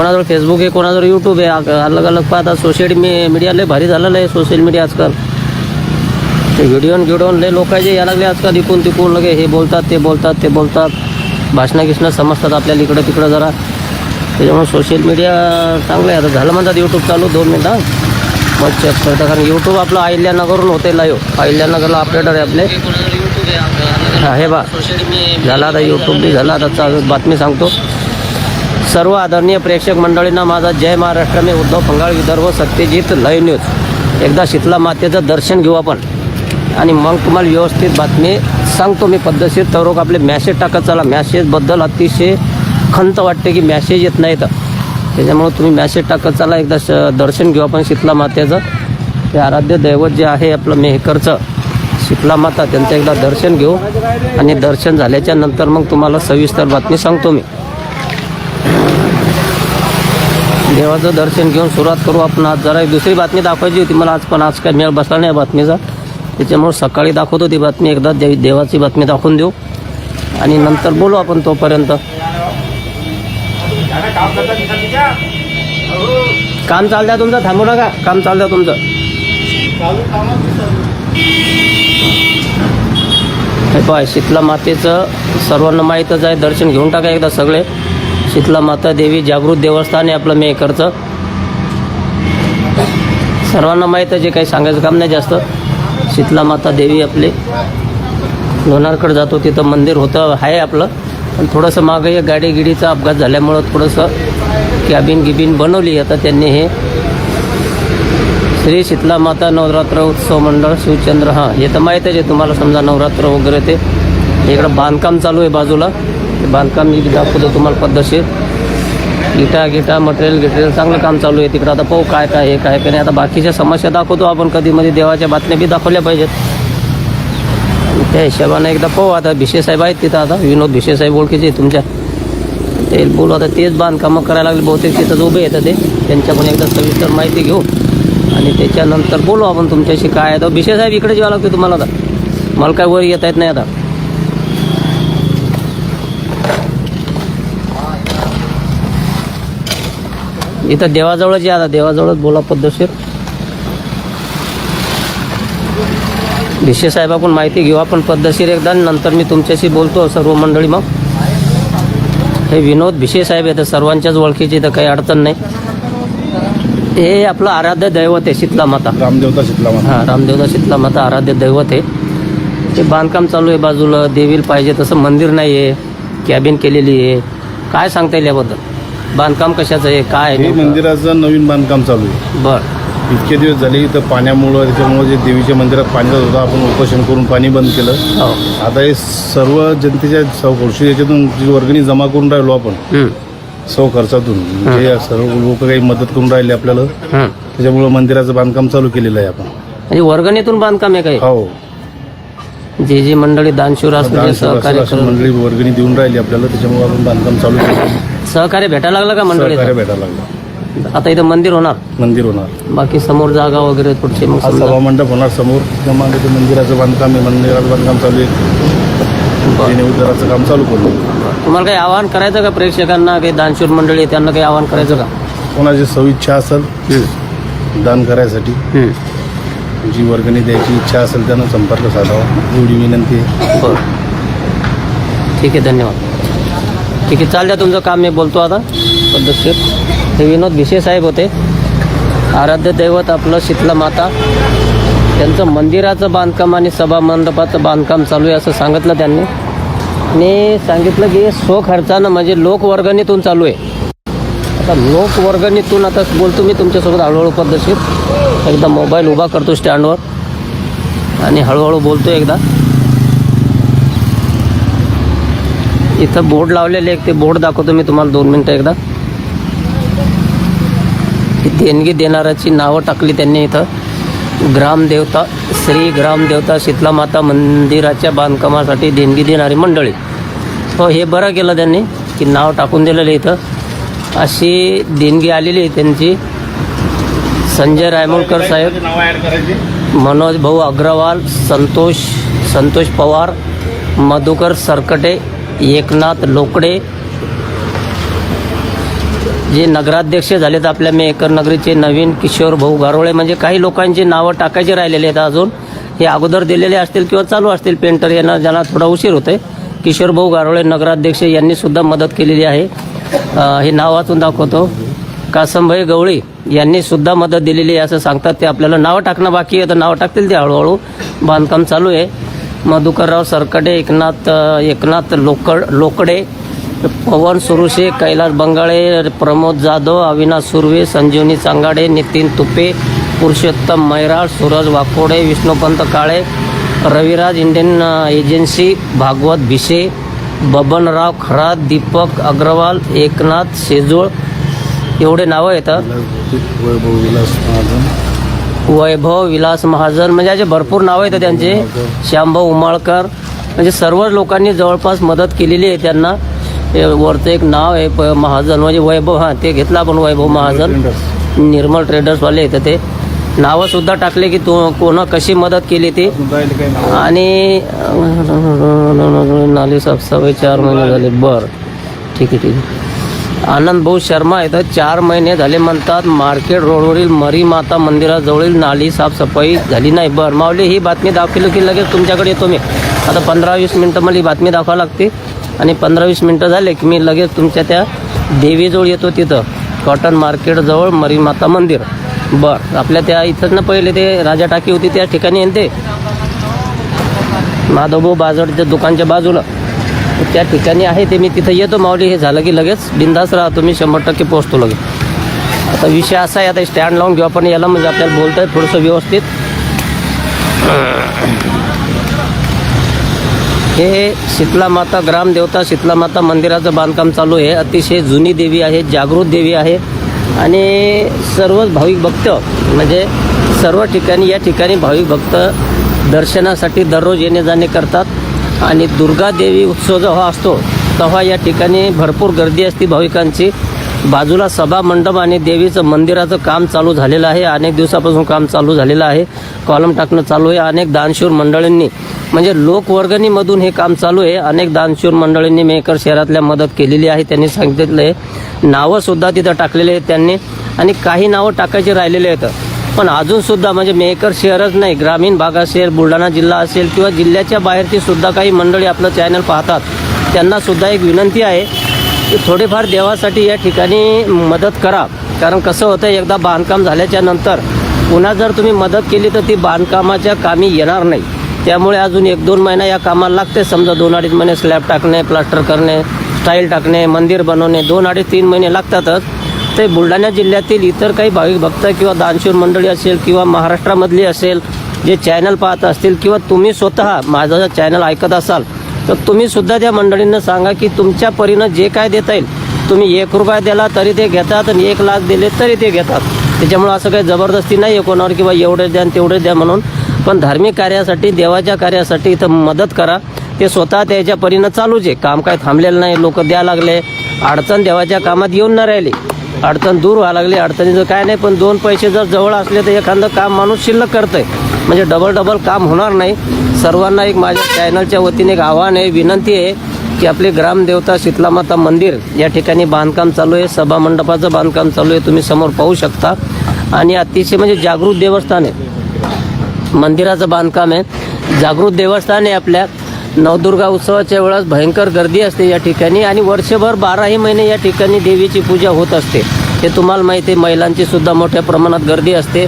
कोणाजवळ Facebook आहे कोणाजवळ YouTube आहे अलग अलग पाहतात सोशल मी मीडिया लय भारी झालेलं आहे सोशल मीडिया आजकाल. ते व्हिडिओ व्हिडिओ लय लोकांचे या लागले आजकाल इकून तिकून लगे हे बोलतात ते बोलतात ते बोलतात. भाषणं गिषणं समजतात आपल्याला इकडं तिकडं जरा. त्याच्यामुळे सोशल मीडिया चांगलं आहे. आता झालं म्हणतात यूट्यूब चालू दोन मिनटं मग चेक करता. कारण यूट्यूब आपलं अहिल्यानगरहून होते लाईव्ह अहिल्यानगरला ऑपरेटर आहे आपले. हा बा. झाला आता यूट्यूब बी झाला आता बातमी सांगतो. सर्व आदरणीय प्रेक्षक मंडळींना माझा जय महाराष्ट्र. मी उद्धव पंगाळ विदर्भ सत्यजित लाईव्ह न्यूज. एकदा शीतला मातेचं दर्शन घेऊ आपण. आणि मग तुम्हाला व्यवस्थित बातमी सांगतो मी पद्धतशीर. तर आपले मॅसेज टाकत चला. मॅसेजबद्दल अतिशय खंत वाटते की मॅसेज येत नाही तर त्याच्यामुळं तुम्ही मॅसेज टाकत चला. एकदा श दर्शन घेऊ आपण शीतला मातेचं. ते आराध्य दैवत जे आहे आपलं मेहकरचं शीतला माता त्यांचं एकदा दर्शन घेऊ. आणि दर्शन झाल्याच्यानंतर मग तुम्हाला सविस्तर बातमी सांगतो मी. देवाचं दर्शन घेऊन सुरुवात करू आपण. आज जरा एक दुसरी बातमी दाखवायची होती. मला आज पण आज काय मेळ बसला नाही बातमीचा. त्याच्यामुळे सकाळी दाखवतो ती बातमी. एकदा देवी देवाची बातमी दाखवून देऊ. आणि नंतर बोलू आपण तोपर्यंत. काम चालतं तुमचं? थांबू नका. काम चालतं तुमचं. हे पाय शीतला मातेचं सर्वांना माहीतच आहे. दर्शन घेऊन टाका एकदा सगळे. शीतला माता देवी जागृत देवस्थान आहे आपलं मेकरचं सर्वांना माहीत आहे जे काही सांगायचं काम नाही जास्त. शीतला माता देवी आपले. लोणारकडे जातो तिथं मंदिर होतं आहे आपलं. पण थोडंसं मागं एक गाडी गिडीचा अपघात झाल्यामुळं थोडंसं कॅबिन गिबिन बनवली. आता त्यांनी हे श्री शीतला माता नवरात्र उत्सव मंडळ शिवचंद्र हां हे तर माहीतच आहे तुम्हाला समजा नवरात्र वगैरे ते. इकडं बांधकाम चालू आहे बाजूला. बांधकाम मी दाखवतो तुम्हाला पद्धतशीर. गिटा गिटा मटेरियल गिटेरियल चांगलं काम चालू आहे. तिकडं आता पाहू काय काय आहे काय काय नाही. आता बाकीच्या समस्या दाखवतो आपण. कधी मध्ये देवाच्या बातम्या बी दाखवल्या पाहिजेत. आणि त्या हिशोबानं एकदा पाहू. आता भिशे साहेब आहेत तिथं आता. विनोद भिशे साहेब ओळखीचे आहे तुमच्या. ते बोलू आता तेच बांधकामं करायला लागले. बहुतेक तिथंच उभे येतं ते. त्यांच्याकडून एकदा सविस्तर माहिती घेऊ. आणि त्याच्यानंतर बोलू आपण तुमच्याशी काय आहे. तर भिशे साहेब इकडे जेव्हा लागते तुम्हाला आता. मला काय वर येता येत नाही आता. इथं देवाजवळच या आता. देवाजवळच बोला पद्धतशीर. भिशे साहेबाकडून माहिती घेऊ आपण पद्धतशीर एकदा. नंतर मी तुमच्याशी बोलतो सर्व मंडळी मग. हे विनोद भिशे साहेब आहेत. सर्वांच्याच ओळखीची तर काही अडचण नाही. हे आपलं आराध्य दैवत आहे शीतला माता. रामदेवता शीतला माता. हां रामदेवदा शीतला माता आराध्य दैवत आहे. ते बांधकाम चालू आहे बाजूला. देवीला पाहिजे तसं मंदिर नाही आहे कॅबिन केलेली आहे. काय सांगता येईल याबद्दल? बांधकाम कशाचं आहे? काय हे आहे मंदिराचं नवीन बांधकाम चालू आहे. बरं. इतके दिवस झाले इथं पाण्यामुळं त्याच्यामुळं जे देवीच्या मंदिरात पाणी जात होतं आपण उपोषण करून पाणी बंद केलं. हो. आता हे सर्व जनतेच्या सौकर्षी याच्यातून जी वर्गणी जमा करून राहिलो आपण हं, सौ खर्चातून जे सर्व लोक काही मदत करून राहिले आपल्याला हं. त्याच्यामुळं मंदिराचं बांधकाम चालू केलेलं आहे आपण. म्हणजे वर्गणीतून बांधकाम आहे काही? हो. जे जे मंडळी दानशूर असतील सहकार्य मंडळी वर्गणी देऊन राहिली आपल्याला त्याच्यामुळे आपण बांधकाम चालू केलं. सहकार्य भेटायला लागलं का सहकार्य मंडळी भेटायला लागलं. आता इथं मंदिर होणार? मंदिर होणार. बाकी समोर जागा वगैरे मग आज समजा सभामंडप होणार समोर. त्या मागे ते मंदिराचं बांधकाम आहे मंदिराचं बांधकाम चालू आहे. बरं. जेणे उद्धाराचं काम चालू करू. तुम्हाला काही आवाहन करायचं का प्रेक्षकांना? काही दानशूर मंडळी आहे, त्यांना काही आवाहन करायचं का? कोणाची सविच्छा असेल दान करायसाठी. जी वर्गणी द्यायची इच्छा असेल त्यानं संपर्क साधावा. एवढी विनंती आहे. बरं. ठीक आहे धन्यवाद. ठीक आहे चाल द्या तुमचं काम मी बोलतो आता पद्धतशीर हे विनोद भिशे साहेब होते। आराध्य दैवत आपलं शीतला माता। त्यांचं मंदिराचं बांधकाम आणि सभा मंडपाचं बांधकाम चालू आहे असं सांगितलं त्यांनी. आणि सांगितलं की स्वखर्चानं सो खर्चानं म्हणजे लोकवर्गणीतून चालू आहे. आता लोकवर्गणीतून आता बोलतो मी तुमच्यासोबत हळूहळू पद्धतशीर. एकदा मोबाईल उभा करतो स्टँडवर आणि हळूहळू बोलतो एकदा. इथं बोर्ड लावलेले एक ते बोर्ड दाखवतो मी तुम्हाला दोन मिनटं एकदा. देणगी देणाऱ्याची नावं टाकली त्यांनी इथं. ग्रामदेवता श्री ग्रामदेवता शीतला माता मंदिराच्या बांधकामासाठी देणगी देणारी मंडळी. हो हे बरं केलं त्यांनी की नाव टाकून दिलेलं इथं. अशी देणगी आलेली आहे त्यांची. संजय रायमोलकर साहेब मनोज भाऊ अग्रवाल संतोष संतोष पवार मधुकर सरकटे एकनाथ लोकडे. जे नगराध्यक्ष झालेत आपल्या मेकर नगरीचे नवीन किशोर भाऊ गारोळे. म्हणजे काही लोकांची नावं टाकायचे राहिलेले आहेत अजून. हे अगोदर दिलेले असतील किंवा चालू असतील पेंटर यांना ज्यांना थोडा उशीर होतोय. किशोर भाऊ गारोळे नगराध्यक्ष यांनी सुद्धा मदत केलेली आहे. हे नाव वाचून दाखवतो. कासमभाई गवळी यांनी सुद्धा मदत दिलेली आहे असं सांगतात. ते आपल्याला नावं टाकणं बाकी आहे. तर नावं टाकतील ते हळूहळू. बांधकाम चालू आहे. मधुकरराव सरकडे एकनाथ एकनाथ लोकड लोकडे पवन सुरुशे कैलास बंगाळे प्रमोद जाधव अविनाश सुर्वे संजीवनी चांगाडे नितीन तुपे पुरुषोत्तम मैराळ सूरज वाकोडे विष्णुपंत काळे रविराज इंडियन एजन्सी भागवत भिसे बबनराव खरात दीपक अग्रवाल एकनाथ शेजूळ एवढे नावं येतात वैभव विलास महाजन म्हणजे असे भरपूर नावं येतात त्यांचे श्यामभाऊ उमाळकर म्हणजे सर्व लोकांनी जवळपास मदत केलेली आहे त्यांना हे वरचं एक नाव आहे महाजन म्हणजे वैभव हां ते घेतलं आपण वैभव महाजन निर्मल ट्रेडर्सवाले येतं ते नावं सुद्धा टाकले की तो कोणं कशी मदत केली ती आणि नाली साफसफाई चार महिने झाले बर ठीक आहे ठीक आहे आनंद भाऊ शर्मा इथं चार महिने झाले म्हणतात मार्केट रोडवरील मरी माता मंदिराजवळील नाली साफसफाई झाली नाही. बरं माऊली ही बातमी दाखवली की लगेच तुमच्याकडे येतो मी. आता पंधरा वीस मिनटं मला ही बातमी दाखवावी लागते. आणि पंधरा वीस मिनटं झाले की मी लगेच तुमच्या त्या देवीजवळ येतो तिथं. कॉटन मार्केटजवळ मरी माता मंदिर. बर आपल्या त्या इथं ना पहिले ते राजा टाकी होती त्या ठिकाणी येते. माधवभाऊ बाजारच्या दुकानच्या बाजूला. त्या ठिकाणी आहे ते मी तिथं येतो. माऊली हे झालं की लगेच बिंदास राहतो मी शंभर टक्के पोहोचतो लगेच. आता विषय असा आहे आता स्टँड लावून घेऊ आपण. याला म्हणजे आपल्याला बोलता थोडंसं व्यवस्थित. हे शीतला माता ग्रामदेवता शीतला माता मंदिराचं बांधकाम चालू आहे. अतिशय जुनी देवी आहे जागृत देवी आहे. आणि सर्वच भाविक भक्त म्हणजे सर्व ठिकाणी या ठिकाणी भाविक भक्त दर्शनासाठी दररोज येणे जाणे करतात. आणि दुर्गादेवी उत्सव जेव्हा असतो तेव्हा या ठिकाणी भरपूर गर्दी असते भाविकांची. बाजूला सभा मंडप आणि देवीचं मंदिराचं काम चालू झालेलं आहे. अनेक दिवसापासून काम चालू झालेलं आहे. कॉलम टाकणं चालू आहे. अनेक दानशूर मंडळींनी म्हणजे लोकवर्गणीमधून हे काम चालू आहे. अनेक दानशूर मंडळींनी मेकर शहरातल्या मदत केलेली आहे. त्यांनी सांगितलं आहे. नावंसुद्धा तिथं टाकलेली आहेत त्यांनी. आणि काही नावं टाकायची राहिलेली आहेत. पण अजून सुद्धा म्हणजे मेकर शहरच नाही ग्रामीण भाग असेल बुलढाणा जिल्हा असेल किंवा जिल्ह्याच्या बाहेरची सुद्धा काही मंडळी आपलं चॅनल पाहतात त्यांना सुद्धा एक विनंती आहे की थोडेफार देवासाठी या ठिकाणी मदत करा. कारण कसं होतं एकदा बांधकाम झाल्याच्यानंतर पुन्हा जर तुम्ही मदत केली तर ती बांधकामाच्या कामी येणार नाही. त्यामुळे अजून एक दोन महिना या कामाला लागते. समजा दोन अडीच महिने स्लॅब टाकणे प्लास्टर करणे स्टाईल टाकणे मंदिर बनवणे दोन अडीच तीन महिने लागतातच. ते बुलढाणा जिल्ह्यातील इतर काही भाविक भक्त किंवा दानशूर मंडळी असेल किंवा महाराष्ट्रामधली असेल जे चॅनल पाहत असतील किंवा तुम्ही स्वतः माझं चॅनल ऐकत असाल तर तुम्हीसुद्धा त्या मंडळींना सांगा की तुमच्या परीनं जे काय देता येईल तुम्ही एक रुपया दिला तरी ते घेतात आणि एक लाख दिले तरी ते घेतात. त्याच्यामुळं असं काही जबरदस्ती नाही आहे कोणावर किंवा एवढे द्या आणि तेवढे द्या म्हणून. पण धार्मिक कार्यासाठी देवाच्या कार्यासाठी इथं मदत करा. ते स्वतः त्याच्या परीनं चालूच आहे. काम काय थांबलेलं नाही. लोक द्या लागले. अडचण देवाच्या कामात येऊन न राहिली. अडचण दूर व्हायला लागली. अडचणीचं काय नाही पण दोन पैसे जर जवळ असले तर एखादं काम माणूस शिल्लक करतंय. म्हणजे डबल डबल काम होणार नाही. सर्वांना एक माझ्या चॅनलच्या वतीने एक आव्हान आहे विनंती आहे की आपले ग्रामदेवता शीतलामाता मंदिर या ठिकाणी बांधकाम चालू आहे. सभा मंडपाचं बांधकाम चालू आहे. तुम्ही समोर पाहू शकता. आणि अतिशय म्हणजे जागृत देवस्थान आहे. मंदिराचं बांधकाम आहे. जागृत देवस्थान आहे आपल्या. नवदुर्गा उत्सवाच्या वेळेस भयंकर गर्दी असते या ठिकाणी आणि वर्षभर बाराही महिने या ठिकाणी देवीची पूजा होत असते. हे तुम्हाला माहिती आहे महिलांची सुद्धा मोठ्या प्रमाणात गर्दी असते.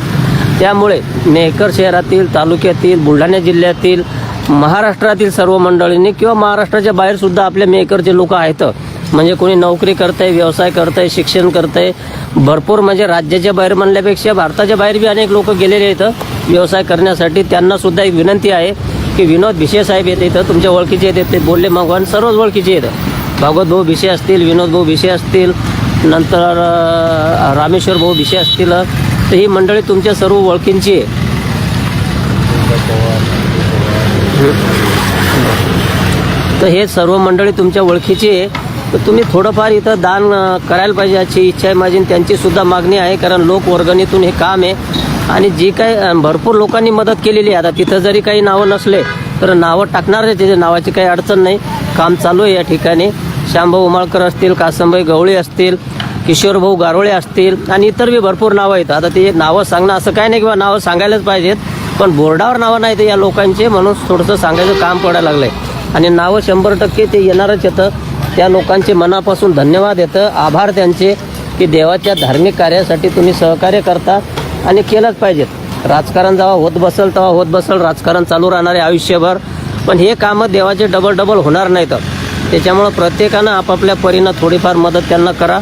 त्यामुळे नेहकर शहरातील तालुक्यातील बुलढाणा जिल्ह्यातील महाराष्ट्रातील सर्व मंडळींनी किंवा महाराष्ट्राच्या बाहेरसुद्धा आपल्या मेहकरचे लोक आहेत. म्हणजे कोणी नोकरी करतंय व्यवसाय करतंय शिक्षण करतंय भरपूर म्हणजे राज्याच्या बाहेर म्हणल्यापेक्षा भारताच्या बाहेर बी अनेक लोक गेलेले आहेत. व्यवसाय करण्यासाठी त्यांना सुद्धा एक विनंती आहे. की विनोद भिसे साहेब येते इथं तुमच्या ओळखीचे येते ते बोलले मागवान सर्वच ओळखीचे येतं. भागवत भाऊ भिसे असतील विनोद भाऊ भिसे असतील नंतर रामेश्वर भाऊ भिसे असतील तर ही मंडळी तुमच्या सर्व ओळखींची आहे. तर हे सर्व मंडळी तुमच्या ओळखीची आहे. तर तुम्ही थोडंफार इथं दान करायला पाहिजे याची इच्छा आहे माझी त्यांची सुद्धा मागणी आहे कारण लोकवर्गणीतून हे काम आहे. आणि जी काही भरपूर लोकांनी मदत केलेली आहे. आता तिथं जरी काही नावं नसले तर नावं टाकणार आहे. त्याच्या नावाची काही अडचण नाही. काम चालू आहे या ठिकाणी. श्यामभाऊ उमाळकर असतील कासमभाई गवळी असतील किशोरभाऊ गारोळे असतील आणि इतर बी भरपूर नावं आहेत. आता ते नावं सांगणं असं काय नाही किंवा नावं सांगायलाच पाहिजेत पण बोर्डावर नावं नाही ते या लोकांचे म्हणून थोडंसं सांगायचं काम पडायला लागलं आहे आणि नावं शंभर टक्के ते येणारच येतं. त्या लोकांचे मनापासून धन्यवाद येतं. आभार त्यांचे की देवाच्या धार्मिक कार्यासाठी तुम्ही सहकार्य करता. आणि केलंच पाहिजेत. राजकारण जेव्हा होत बसल तेव्हा होत बसल. राजकारण चालू राहणार आहे आयुष्यभर. पण हे कामं देवाचे डबल डबल होणार नाहीत त्याच्यामुळं प्रत्येकानं आपापल्या परीनं थोडीफार मदत त्यांना करा.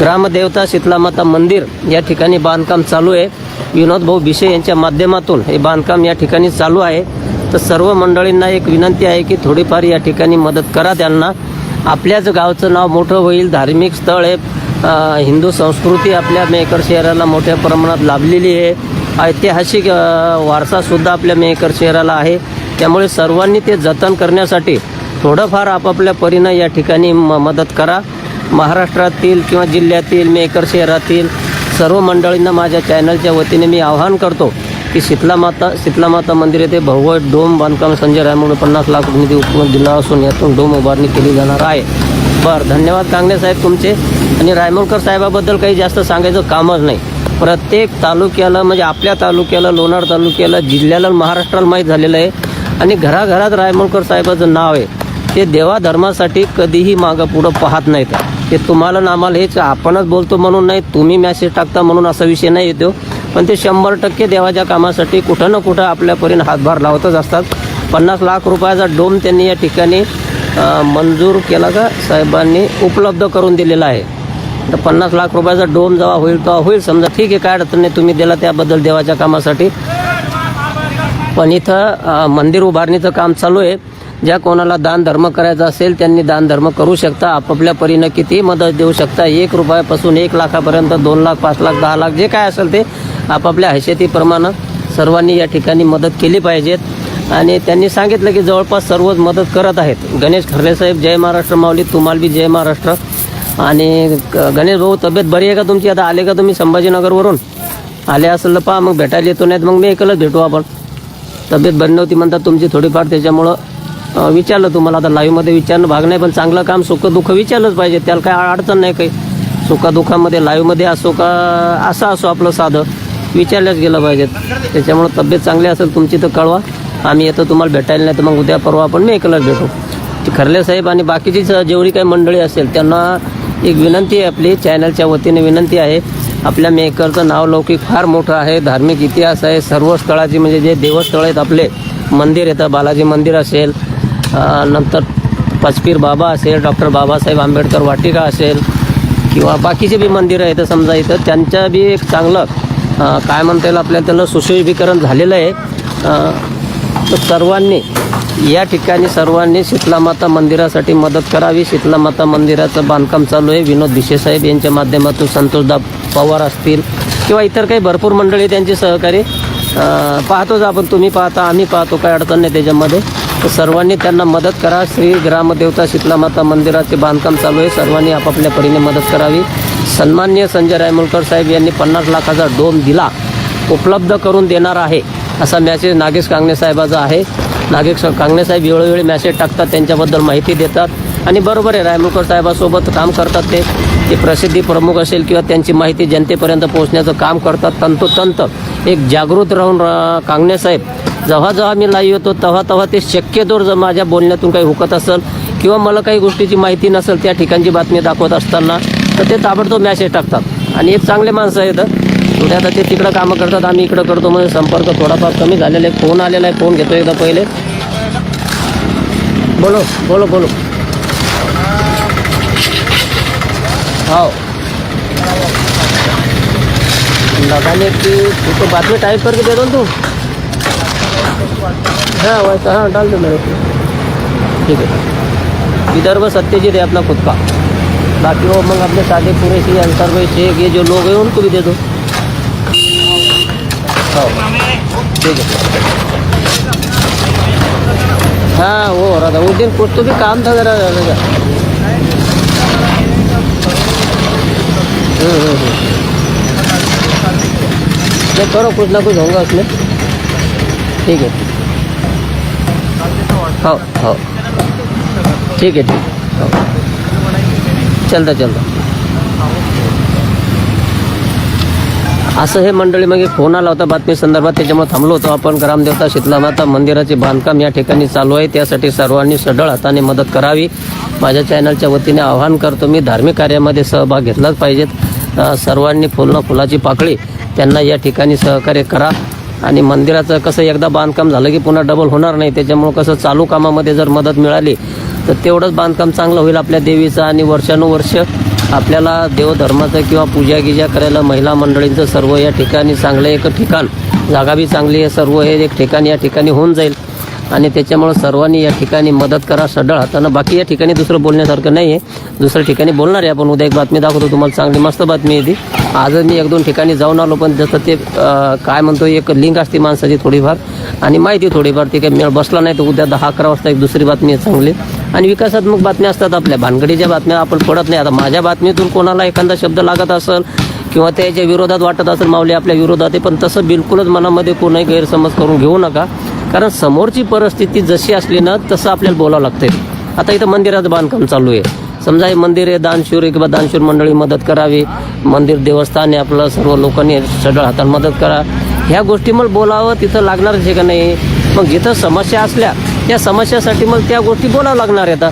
ग्रामदेवता शीतलामाता मंदिर या ठिकाणी बांधकाम चालू आहे. विनोद भाऊ भिशे यांच्या माध्यमातून हे बांधकाम या ठिकाणी चालू आहे. तर सर्व मंडळींना एक विनंती आहे की थोडीफार या ठिकाणी मदत करा त्यांना. आपल्याच गावचं नाव मोठं होईल. धार्मिक स्थळ आहे. हिंदू संस्कृती आपल्या मेहकर शहराला मोठ्या प्रमाणात लाभलेली आहे. ऐतिहासिक वारसासुद्धा आपल्या मेहकर शहराला आहे. त्यामुळे सर्वांनी ते जतन करण्यासाठी थोडंफार आपापल्या परीनं या ठिकाणी म मदत करा. महाराष्ट्रातील किंवा जिल्ह्यातील मेहकर शहरातील सर्व मंडळींना माझ्या चॅनलच्या वतीने मी आवाहन करतो की शीतला माता शीतला माता मंदिर येथे भव्य डोम बांधकाम संजय रायमुळे पन्नास लाख निधी उपलब्ध दिला असून यातून डोम उभारणी केली जाणार आहे. बरं धन्यवाद कांगणे साहेब तुमचे. आणि रायमोलकर साहेबाबद्दल काही जास्त सांगायचं कामच नाही. प्रत्येक तालुक्याला म्हणजे आपल्या तालुक्याला लोणार तालुक्याला जिल्ह्याला महाराष्ट्राला माहीत झालेलं आहे. आणि घराघरात रायमोलकर साहेबाचं नाव आहे. ते देवा धर्मासाठी कधीही मागं पुढं पाहत नाहीत. ते तुम्हाला ना आम्हाला हेच आपणच बोलतो म्हणून नाही तुम्ही मॅसेज टाकता म्हणून असा विषय नाही येतो. पण ते शंभर टक्के देवाच्या कामासाठी कुठं ना कुठं आपल्यापर्यंत हातभार लावतच असतात. पन्नास लाख रुपयाचा डोम त्यांनी या ठिकाणी मंजूर केला का? साहेबांनी उपलब्ध करून दिलेला आहे. तर पन्नास लाख रुपयाचा डोम जेव्हा होईल तेव्हा होईल. समजा ठीक आहे काय अडचण नाही तुम्ही दिला त्याबद्दल देवाच्या कामासाठी. पण इथं मंदिर उभारणीचं काम चालू आहे. ज्या कोणाला दानधर्म करायचा असेल त्यांनी दानधर्म करू शकता. आपापल्या परीनं किती मदत देऊ शकता. एक रुपयापासून एक लाखापर्यंत दोन लाख पाच लाख दहा लाख जे काय असेल ते आपापल्या हैसियतीप्रमाणे सर्वांनी या ठिकाणी मदत केली पाहिजेत. आणि त्यांनी सांगितलं की जवळपास सर्वच मदत करत आहेत. गणेश खरलेसाहेब जय महाराष्ट्र माऊली तुम्हाला बी जय महाराष्ट्र. आणि गणेश भाऊ तब्येत बरी आहे का तुमची? आता आले का तुम्ही संभाजीनगरवरून? आले असेल तर पहा मग भेटायला येतो नाहीत मग मी एकलंच भेटू आपण. तब्येत बरी नव्हती म्हणतात तुमची थोडीफार त्याच्यामुळं विचारलं तुम्हाला. आता लाईव्हमध्ये विचारणं भाग नाही पण चांगलं काम सुखदुःख विचारलंच पाहिजे. त्याला काय अडचण नाही काही. सुखादुःखामध्ये लाईव्हमध्ये असो का असं असो आपलं साधं विचारल्याच गेलं पाहिजेत. त्याच्यामुळं तब्येत चांगली असेल तुमची तर कळवा. आम्ही येतो तुम्हाला भेटायला नाही तर मग उद्या परवा आपण मी एकलाच भेटू. खरले साहेब आणि बाकीची जेवढी काही मंडळी असेल त्यांना एक विनंती आहे आपली चॅनलच्या वतीने विनंती आहे. आपल्या मेकरचं नाव लौकिक फार मोठं आहे धार्मिक इतिहास आहे सर्व स्थळाची म्हणजे जे देवस्थळ आहेत आपले मंदिर येतं बालाजी मंदिर असेल नंतर पचपीर बाबा असेल डॉक्टर बाबासाहेब आंबेडकर वाटिका असेल किंवा बाकीचे बी मंदिरं आहेत समजा इथं त्यांच्या बी एक चांगलं काय म्हणता येईल आपल्याला त्याला सुशोभीकरण झालेलं आहे. तर सर्वांनी या ठिकाणी सर्वांनी शीतलामाता मंदिरासाठी मदत करावी. शीतलामाता मंदिराचं बांधकाम चालू आहे. विनोद भिशेसाहेब यांच्या माध्यमातून संतोषदा पवार असतील किंवा इतर काही भरपूर मंडळी त्यांचे सहकारी पाहतोच आपण. तुम्ही पाहता आम्ही पाहतो काय अडचण नाही त्याच्यामध्ये. तर सर्वांनी त्यांना मदत करा. श्री ग्रामदेवता शीतलामाता मंदिराचे बांधकाम चालू आहे. सर्वांनी आपापल्या परीने मदत करावी. सन्मान्य संजय रायमुलकर साहेब यांनी पन्नास लाखाचा डोम दिला उपलब्ध करून देणार आहे. असा मॅसेज नागेश कांगणे साहेबाचा आहे. नागेश कांगणे साहेब वेळोवेळी मॅसेज टाकतात त्यांच्याबद्दल माहिती देतात. आणि बरोबर आहे रायमुलकर साहेबासोबत काम करतात ते. ते प्रसिद्धी प्रमुख असेल किंवा त्यांची माहिती जनतेपर्यंत पोहोचण्याचं काम करतात. तंतोतंत एक जागृत राहून रा- कांगणे साहेब जेव्हा जेव्हा मी लाईव्ह येतो तेव्हा तेव्हा ते शक्यतोवर जर माझ्या बोलण्यातून काही हुकत असेल किंवा मला काही गोष्टीची माहिती नसेल त्या ठिकाणची बातमी दाखवत असताना तर ते ताबडतोब मॅसेज टाकतात. आणि एक चांगले माणसं आहेत थोडे आता ते तिकडं कामं करतात, आम्ही इकडं करतो म्हणजे संपर्क थोडाफार कमी झालेला आहे. फ़ोन आलेला आहे, फ़ोन घेतो एकदा पहिले. बोलो बोलो बोलो. हो लगाने की तू बाद में टाइप करके दे दो तू. हाँ वैसा हाँ डाल दो मेरे को. ठीक है विदर्भ सत्यजीत है अपना खुद का. बाकी वो मग अपने सादे पूरे से अंतर भाई शेख ये जो लोग हैं उनको भी दे दो. ठीक है। हाँ वो हो रहा था। उस दिन कुछ तो भी काम था जरा जरा का। नहीं करो, कुछ ना कुछ होगा उसमें। ठीक है। हाँ हाँ ठीक है, ठीक हाँ। चलता चलता। असं हे मंडळी मग फोन आला होता बातमी संदर्भात. त्याच्यामुळे थांबलो होतो आपण. ग्रामदेवता शीतलामाता मंदिराचे बांधकाम या ठिकाणी चालू आहे. त्यासाठी सर्वांनी सढळ हाताने मदत करावी. माझ्या चॅनलच्या वतीने आवाहन करतो मी धार्मिक कार्यामध्ये सहभाग घेतलाच पाहिजेत. सर्वांनी फुलं फुलाची पाकळी त्यांना या ठिकाणी सहकार्य करा. आणि मंदिराचं कसं एकदा बांधकाम झालं की पुन्हा डबल होणार नाही. त्याच्यामुळं कसं चालू कामामध्ये जर मदत मिळाली तर तेवढंच बांधकाम चांगलं होईल आपल्या देवीचं आणि वर्षानुवर्ष. आपल्याला देवधर्माचं किंवा पूजा गिजा करायला महिला मंडळींचं सर्व या ठिकाणी चांगलं एक ठिकाण जागा बी चांगली आहे सर्व हे एक ठिकाण या ठिकाणी होऊन जाईल. आणि त्याच्यामुळं सर्वांनी या ठिकाणी मदत करा सढळ हातानं. बाकी या ठिकाणी दुसरं बोलण्यासारखं नाही आहे. दुसऱ्या ठिकाणी बोलणार आहे आपण. उद्या एक बातमी दाखवतो तुम्हाला. चांगली मस्त बातमी आहे ती. आजच मी एक दोन ठिकाणी जाऊन आलो पण जसं ते काय म्हणतो एक लिंक असते माणसाची थोडीफार. आणि माहिती थोडीफार ती काही मेळ बसला नाही तर उद्या दहा अकरा वाजता एक दुसरी बातमी आहे चांगली. आणि विकासात्मक बातम्या असतात आपल्या. भानगडीच्या बातम्या आपण पडत नाही. आता माझ्या बातमीतून कोणाला एखादा शब्द लागत असेल किंवा त्याच्या विरोधात वाटत असेल माऊली आपल्या विरोधात आहे पण तसं बिलकुलच मनामध्ये कोणाही गैरसमज करून घेऊ नका. कारण समोरची परिस्थिती जशी असली ना तसं आपल्याला बोलावं लागते आता इथं मंदिराचं बांधकाम चालू आहे. समजा हे मंदिर आहे दानशूर किंवा दानशूर मंडळी मदत करावी. मंदिर देवस्थान आहे आपलं सर्व लोकांनी सडळ हाताने मदत करा. ह्या गोष्टी मला बोलावं तिथं लागणारच आहे का नाही? मग जिथं समस्या असल्या त्या समस्यासाठी मग त्या गोष्टी बोलावं लागणार आहेत.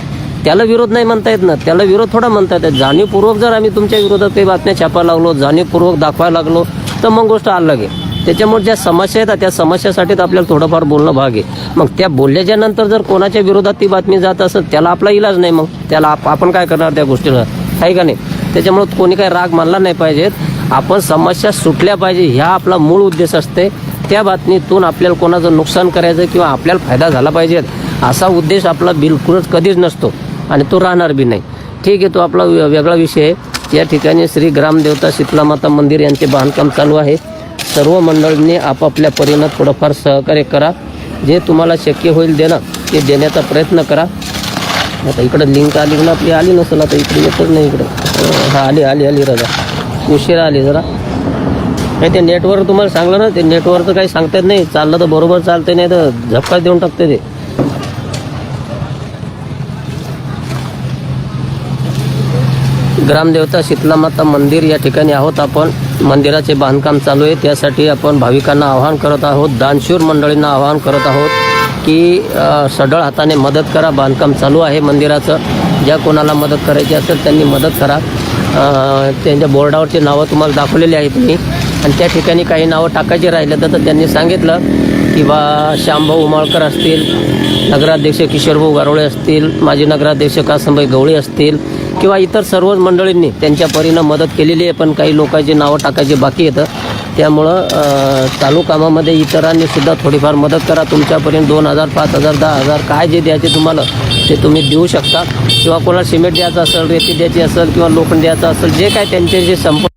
त्याला विरोध नाही म्हणता येत ना. त्याला विरोध थोडा म्हणता येत जाणीवपूर्वक जर आम्ही तुमच्या विरोधात काही बातम्या छापायला लागलो जाणीवपूर्वक दाखवायला लागलो तर मग गोष्ट अलग आहे. त्याच्यामुळे ज्या समस्या येतात त्या समस्यासाठीच आपल्याला थोडंफार बोलणं भाग आहे. मग त्या बोलल्याच्या नंतर जर कोणाच्या विरोधात ती बातमी जात असेल त्याला आपला इलाज नाही मग. त्याला आप- आपण काय करणार त्या गोष्टीला? आहे का नाही? त्याच्यामुळे कोणी काही राग मानला नाही पाहिजेत. आपण समस्या सुटल्या पाहिजे ह्या आपला मूळ उद्देश असते. त्या बातमीतून आपल्याला कोणाचं नुकसान करायचं किंवा आपल्याला फायदा झाला पाहिजे असा उद्देश आपला बिलकुलच कधीच नसतो आणि तो राहणार बी नाही. ठीक आहे तो आपला वेगळा विषय आहे. या ठिकाणी श्री ग्रामदेवता शीतलामाता मंदिर यांचे बांधकाम चालू आहे. सर्व मंडळींनी आपापल्या परीनं थोडंफार सहकार्य करा. जे तुम्हाला शक्य होईल देणं ते देण्याचा प्रयत्न करा. आता इकडं लिंक आली ना आपली आली नसेल आता इकडे येतच नाही इकडं. हां हा आली आली आली राजा. उशिरा आली जरा. नाही ते नेटवर्क तुम्हाला सांगलं ना ते नेटवर्कचं काही सांगता येत नाही. चाललं तर बरोबर चालते नाही तर झपकाच देऊन टाकते ते. ग्रामदेवता शीतलामाता मंदिर या ठिकाणी आहोत आपण. मंदिराचे बांधकाम चालू आहे. त्यासाठी आपण भाविकांना आवाहन करत आहोत दानशूर मंडळींना आवाहन करत आहोत की सढळ हाताने मदत करा. बांधकाम चालू आहे मंदिराचं. ज्या कोणाला मदत करायची असेल त्यांनी मदत करा. त्यांच्या बोर्डावरची नावं तुम्हाला दाखवलेली आहेत मी. आणि त्या ठिकाणी काही नावं टाकायची राहिले तर त्यांनी सांगितलं की बा श्यामभाऊ उमाळकर असतील नगराध्यक्ष किशोरभाऊ गारोळे असतील माजी नगराध्यक्ष कासमभाई गवळे असतील किंवा इतर सर्वच मंडळींनी त्यांच्या परीनं मदत केलेली आहे पण काही लोकांची नावं टाकायची बाकी येतं त्यामुळं अ, चालू कामामध्ये इतरांनी सुद्धा थोडीफार मदत करा. तुमच्यापर्यंत दोन हजार पाच हजार दहा हजार काय जे द्यायचे तुम्हाला ते तुम्ही देऊ शकता. किंवा कोणाला सिमेंट द्यायचं असेल रेती द्यायची असेल किंवा लोखंड द्यायचं असेल जे काय त्यांचे जे संप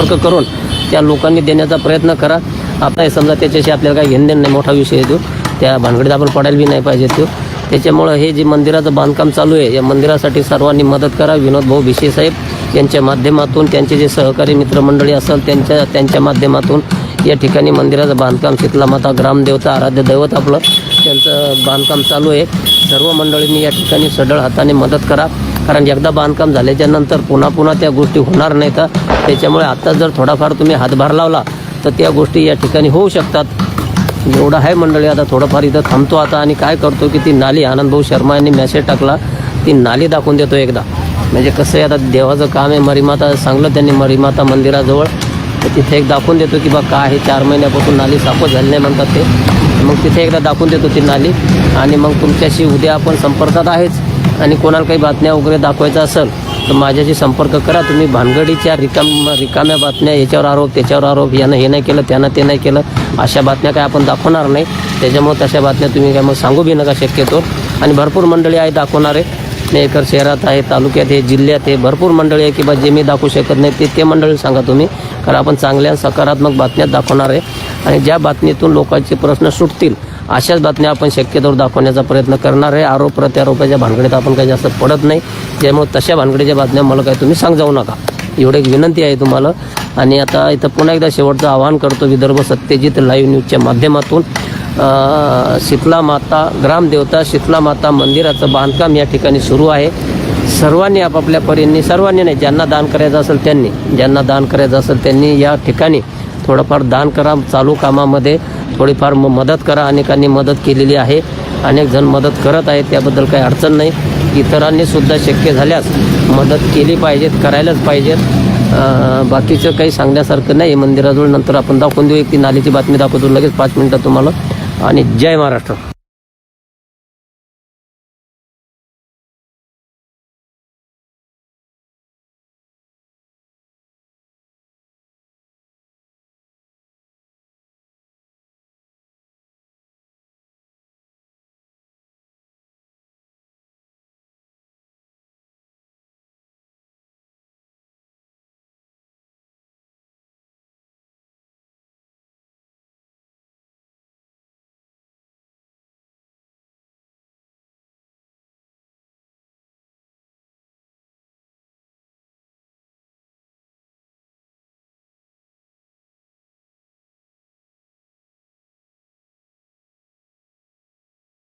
संपर्क करून त्या लोकांनी देण्याचा प्रयत्न करा. आता हे समजा त्याच्याशी आपल्याला काही घेणं नाही मोठा विषय येतो त्या भानगडीत आपण पडायला बी नाही पाहिजे तो. त्याच्यामुळं हे जे मंदिराचं बांधकाम चालू आहे या मंदिरासाठी सर्वांनी मदत करा. विनोद भाऊ भिशे साहेब यांच्या माध्यमातून त्यांचे जे सहकारी मित्रमंडळी असेल त्यांच्या त्यांच्या माध्यमातून या ठिकाणी मंदिराचं बांधकाम शीतलामाता ग्रामदेवता आराध्य दैवत आपलं त्यांचं बांधकाम चालू आहे. सर्व मंडळींनी या ठिकाणी सढळ हाताने मदत करा. कारण एकदा बांधकाम झाल्याच्यानंतर पुन्हा पुन्हा त्या गोष्टी होणार नाहीत. त्याच्यामुळे आत्ता जर थोडाफार तुम्ही हातभार लावला तर त्या गोष्टी या ठिकाणी होऊ शकतात. एवढं आहे मंडळी आता थोडंफार इथं थांबतो आता आणि काय करतो की ती नाली आनंदभाऊ शर्मा यांनी मेसेज टाकला. ती नाली दाखवून देतो एकदा. म्हणजे कसं आहे आता देवाचं काम आहे मरीमाता सांगलं त्यांनी मरीमाता मंदिराजवळ. तर तिथे एक दाखवून देतो की बा काय आहे चार महिन्यापासून नाली साफ झाली नाही म्हणतात ते. मग तिथे एकदा दाखवून देतो ती नाली. आणि मग तुमच्याशी उद्या आपण संपर्कात आहेच. आणि कोणाला काही बातम्या वगैरे दाखवायचं असेल तर माझ्याशी संपर्क करा. तुम्ही भानगडीच्या रिकाम रिकाम्या बातम्या याच्यावर आरोप त्याच्यावर आरोप यानं हे नाही केलं त्यानं ते नाही केलं अशा बातम्या काय आपण दाखवणार नाही. त्याच्यामुळे तशा बातम्या तुम्ही काय मग सांगू बी नका शक्यतो. आणि भरपूर मंडळी आहे दाखवणारे नेकर शहरात आहे तालुक्यात आहे जिल्ह्यात आहे भरपूर मंडळी आहे की बा जे मी दाखवू शकत नाही ते ते मंडळी सांगा तुम्ही. कारण आपण चांगल्या सकारात्मक बातम्या दाखवणार आहे. आणि ज्या बातमीतून लोकांचे प्रश्न सुटतील अशाच बातम्या आपण शक्यतोवर दाखवण्याचा प्रयत्न करणार आहे. आरोप प्रत्यारोपाच्या भानगडीत आपण काही जास्त पडत नाही. त्यामुळे तशा भानगडीच्या बातम्या मला काही तुम्ही सांगजाऊ नका. एवढी एक विनंती आहे तुम्हाला. आणि आता इथं पुन्हा एकदा शेवटचं आवाहन करतो विदर्भ सत्यजित लाईव्ह न्यूजच्या माध्यमातून. शीतला माता ग्रामदेवता शीतला माता मंदिराचं बांधकाम या ठिकाणी सुरू आहे. सर्वांनी आपापल्या परींनी सर्वांनी नाही ज्यांना दान करायचं असेल त्यांनी ज्यांना दान करायचं असेल त्यांनी या ठिकाणी थोडंफार दान करा चालू कामामध्ये थोडीफार म- मदत करा. अनेकांनी मदत केलेली आहे. अनेक जण मदत करत आहेत. त्याबद्दल काही अडचण नाही. इतरांनी सुद्धा शक्य झाल्यास मदत केली पाहिजेत करायलाच पाहिजेत. बाकीचं काही सांगण्यासारखं नाही. मंदिराजवळ नंतर आपण दाखवून देऊ. एक ती नालीची बातमी दाखवतो. लगेच पाच मिनटात तुम्हाला. आणि जय महाराष्ट्र.